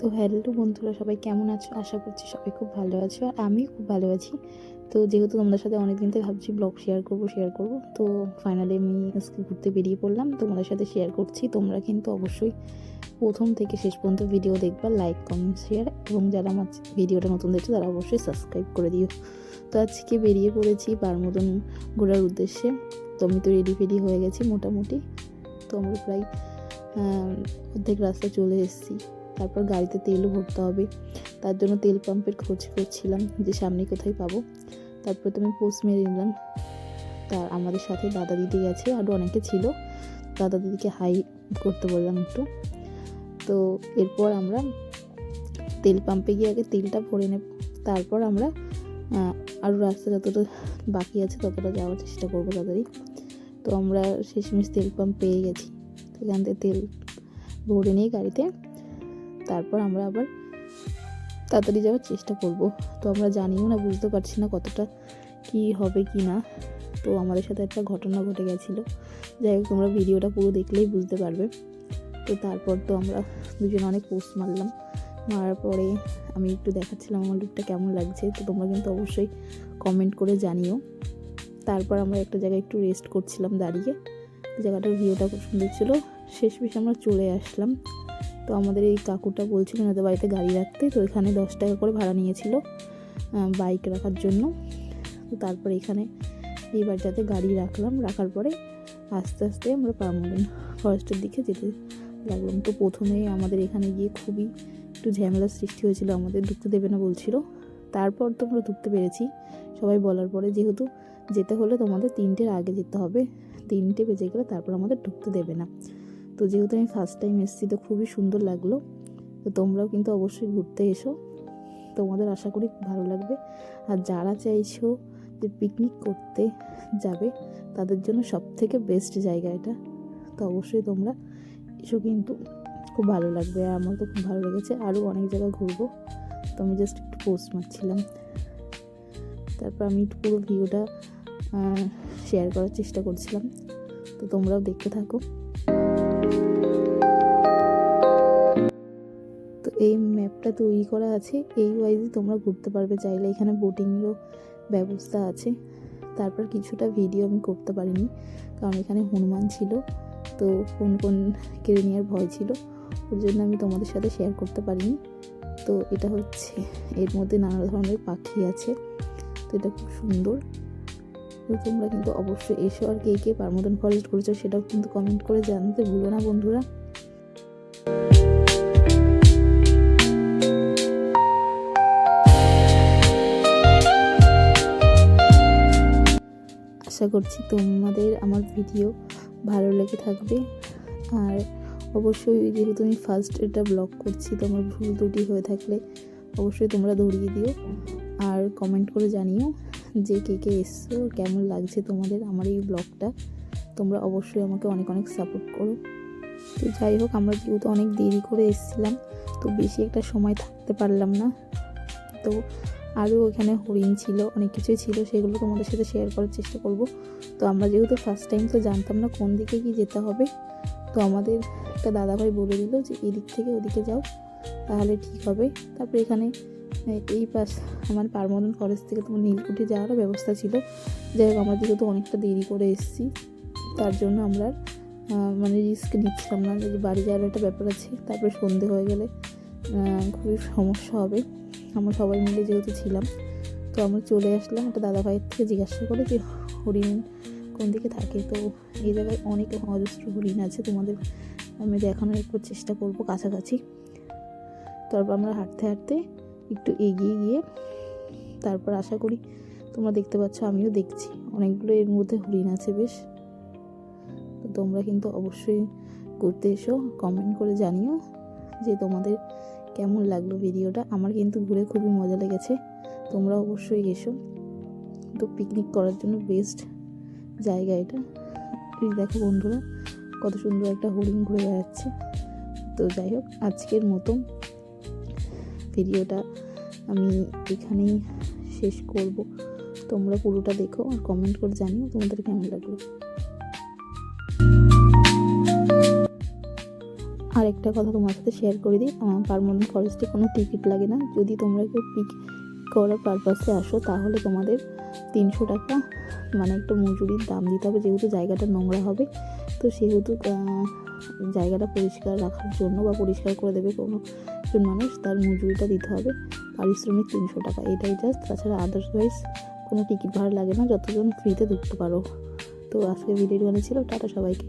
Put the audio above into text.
তো হ্যালো বন্ধুরা, সবাই কেমন আছো? আশা করছি সবাই খুব ভালো আছো আর আমি খুব ভালো আছি। তো যেহেতু তোমাদের সাথে অনেকদিন থেকে ভাবছি ব্লগ শেয়ার করব শেয়ার করব, তো ফাইনালি আমি আজকে ঘুরতে বেরিয়ে পড়লাম। তোমাদের সাথে শেয়ার করছি, তোমরা কিন্তু অবশ্যই প্রথম থেকে শেষ পর্যন্ত ভিডিও দেখবা লাইক কমেন্ট শেয়ার এবং যারা আমার ভিডিওটা নতুন দেখছ, তারা অবশ্যই সাবস্ক্রাইব করে দিও। তো আজকে বেরিয়ে পড়েছি বার মতন ঘোরার উদ্দেশ্যে। তো আমি তো রেডি ফেডি হয়ে গেছি মোটামুটি। তো আমরা প্রায় অর্ধেক রাস্তা চলে এসেছি। তারপর গাড়িতে তেলও ভরতে হবে। তার জন্য তেল পাম্পের খোঁজ করছিলাম যে সামনে কোথায় পাবো। তারপরে তো আমি পোস্ট মেরে নিলাম। তার আমাদের সাথে দাদা দিদি গেছে আরও অনেকে ছিল। দাদা দিদিকে হাই করতে বললাম একটু। তো এরপর আমরা তেল পাম্পে গিয়ে আগে তেলটা ভরে নেব। তারপর আমরা আরও রাস্তা যতটা বাকি আছে ততটা যাওয়ার চেষ্টা করব তাড়াতাড়ি। তো আমরা শেষমেশ তেল পাম্প পেয়ে গেছি। সেখান থেকে তেল ভরে নিয়ে গাড়িতে তারপর আমরা আবার তাড়াতাড়ি যাওয়ার চেষ্টা করব। তো আমরা জানিও না, বুঝতে পারছি না কতটা কি হবে কি না। তো আমাদের সাথে একটা ঘটনা ঘটে গেছিল। যাই হোক, তোমরা ভিডিওটা পুরো দেখলেই বুঝতে পারবে। তো তারপর তো আমরা দুজন অনেক পোস্ট মারলাম। মারার পরে আমি একটু দেখাচ্ছিলাম আমার লুকটা কেমন লাগছে। তো তোমরা কিন্তু অবশ্যই কমেন্ট করে জানিও। তারপর আমরা একটা জায়গায় একটু রেস্ট করছিলাম দাঁড়িয়ে। জায়গাটার ভিউটা খুব সুন্দর ছিল। শেষ বেশ আমরা চলে আসলাম। তো আমাদের এই কাকুটা বলছিল ওনাদের বাড়িতে গাড়ি রাখতে, তো এখানে দশ টাকা করে ভাড়া নিয়েছিল বাইক রাখার জন্য। তো তারপরে এখানে এই বাড়িটাতে গাড়ি রাখলাম, রাখার পরে আস্তে আস্তে আমরা পারমোদন ফরেস্টের দিকে যেতে লাগলাম। তো প্রথমেই আমাদের এখানে গিয়ে খুবই একটু ঝামেলার সৃষ্টি হয়েছিল, আমাদের ঢুকতে দেবে না বলছিল। তারপর তো আমরা ঢুকতে পেরেছি, সবাই বলার পরে যেহেতু যেতে হলে তোমাদের তিনটের আগে যেতে হবে, তিনটে বেজে গেলে তারপর আমাদের ঢুকতে দেবে না। তো যেহেতু আমি ফার্স্ট টাইম এসেছি, তো খুবই সুন্দর লাগল। তো তোমরাও কিন্তু অবশ্যই ঘুরতে এসো। তোমাদের আশা করি ভালো লাগবে। আর যারা চাইছো যে পিকনিক করতে যাবে, তাদের জন্য সব থেকে বেস্ট জায়গা এটা। তো অবশ্যই তোমরা এসো কিন্তু। খুব ভালো লাগবে আর আমার তো খুব ভালো লেগেছে। আরও অনেক জায়গা ঘুরবো। তো আমি জাস্ট একটু পোস্ট মারছিলাম। তারপর আমি পুরো ভিডিওটা শেয়ার করার চেষ্টা করছিলাম। তো তোমরাও দেখতে থাকো। এই ম্যাপটা তৈরি করা আছে, এই ওয়াইজই তোমরা ঘুরতে পারবে চাইলে। এখানে বোটিংয়েরও ব্যবস্থা আছে। তারপর কিছুটা ভিডিও আমি করতে পারিনি, কারণ এখানে হনুমান ছিল, তো কোন কোন কেড়ে নেওয়ার ভয় ছিল, ওর জন্য আমি তোমাদের সাথে শেয়ার করতে পারিনি। তো এটা হচ্ছে, এর মধ্যে নানা ধরনের পাখি আছে, তো এটা খুব সুন্দর। তো তোমরা কিন্তু অবশ্যই এসো, আর কে কে পারমোদন ফরেস্ট করেছ সেটাও কিন্তু কমেন্ট করে জানতে ভুলো না বন্ধুরা। আশা করছি তোমাদের আমার ভিডিও ভালো লেগে থাকবে। আর অবশ্যই যেহেতু আমি ফার্স্ট এটা ব্লগ করছি, তো আমার ভুল ত্রুটি হয়ে থাকলে অবশ্যই তোমরা ধরিয়ে দিও। আর কমেন্ট করে জানিও যে কে কে এসছো, কেমন লাগছে তোমাদের আমার এই ব্লগটা তোমরা অবশ্যই আমাকে অনেক অনেক সাপোর্ট করো। তো যাই হোক, আমরা যেহেতু অনেক দেরি করে এসেছিলাম, তো বেশি একটা সময় থাকতে পারলাম না। তো আরও ওখানে হরিণ ছিল, অনেক কিছুই ছিল, সেগুলো তোমাদের সাথে শেয়ার করার চেষ্টা করব। তো আমরা যেহেতু ফার্স্ট টাইম তো জানতাম না কোন দিকে কি যেতে হবে। তো আমাদের একটা দাদাভাই বলে দিল যে, এদিক থেকে ওদিকে যাও, তাহলে ঠিক হবে। তারপরে এখানে এই পাশ আমার পারমদন ফরেস্ট থেকে তোমার নীলকুঠি যাওয়ারও ব্যবস্থা ছিল। যাই হোক, আমরা যেহেতু অনেকটা দেরি করে এসেছি, তার জন্য আমরা মানে রিস্ক নিচ্ছিলাম না যে বাড়ি যাওয়ার একটা ব্যাপার আছে, তারপরে সন্ধে হয়ে গেলে খুবই সমস্যা হবে। আমরা সবাই মিলে যেহেতু ছিলাম, তো আমরা চলে আসলাম একটা দাদা ভাইয়ের থেকে জিজ্ঞাসা করে যে, হরিণ কোন দিকে থাকে? তো এই জায়গায় অনেক অজস্র হরিণ আছে, তোমাদের আমি দেখানোর একটু চেষ্টা করব কাছাকাছি। তারপর আমরা হাঁটতে হাঁটতে একটু এগিয়ে গিয়ে তারপর আশা করি তোমরা দেখতে পাচ্ছ, আমিও দেখছি। অনেকগুলো এর মধ্যে হরিণ আছে বেশ। তো তোমরা কিন্তু অবশ্যই ঘুরতে এসো, কমেন্ট করে জানিও যে তোমাদের কেমন লাগল ভিডিওটা? আমার কিন্তু ঘুরে খুবই মজা লেগেছে। তোমরা অবশ্যই এসো। তো পিকনিক করার জন্য বেস্ট জায়গা এটা। এই দেখো বন্ধুরা, কত সুন্দর একটা হরিণ ঘুরে বেড়াচ্ছে। তো যাই হোক, আজকের মতো ভিডিওটা আমি এখানেই শেষ করব। তোমরা পুরোটা দেখো আর কমেন্ট করে জানিও তোমাদের কেমন লাগল। আর একটা কথা তোমার সাথে শেয়ার করে দিই। পারমানেন্ট ফরেস্টে কোনো টিকিট লাগে না। যদি তোমরা কেউ পিক করার পারপাসে আসো, তাহলে তোমাদের তিনশো টাকা মানে একটা মজুরির দাম দিতে হবে, যেহেতু জায়গাটা নোংরা হবে। তো সেহেতু জায়গাটা পরিষ্কার রাখার জন্য বা পরিষ্কার করে দেবে কোনো মানুষ, তার মজুরিটা দিতে হবে। পারিশ্রমিক তিনশো টাকা, এটাই জাস্ট তাছাড়া আদারওয়াইজ কোনো টিকিট ভাড়া লাগে না, যতজন ফ্রিতে ঢুকতে পারো। তো আজকে ভিডিওটি অনেক ছিল, টাটা সবাইকে।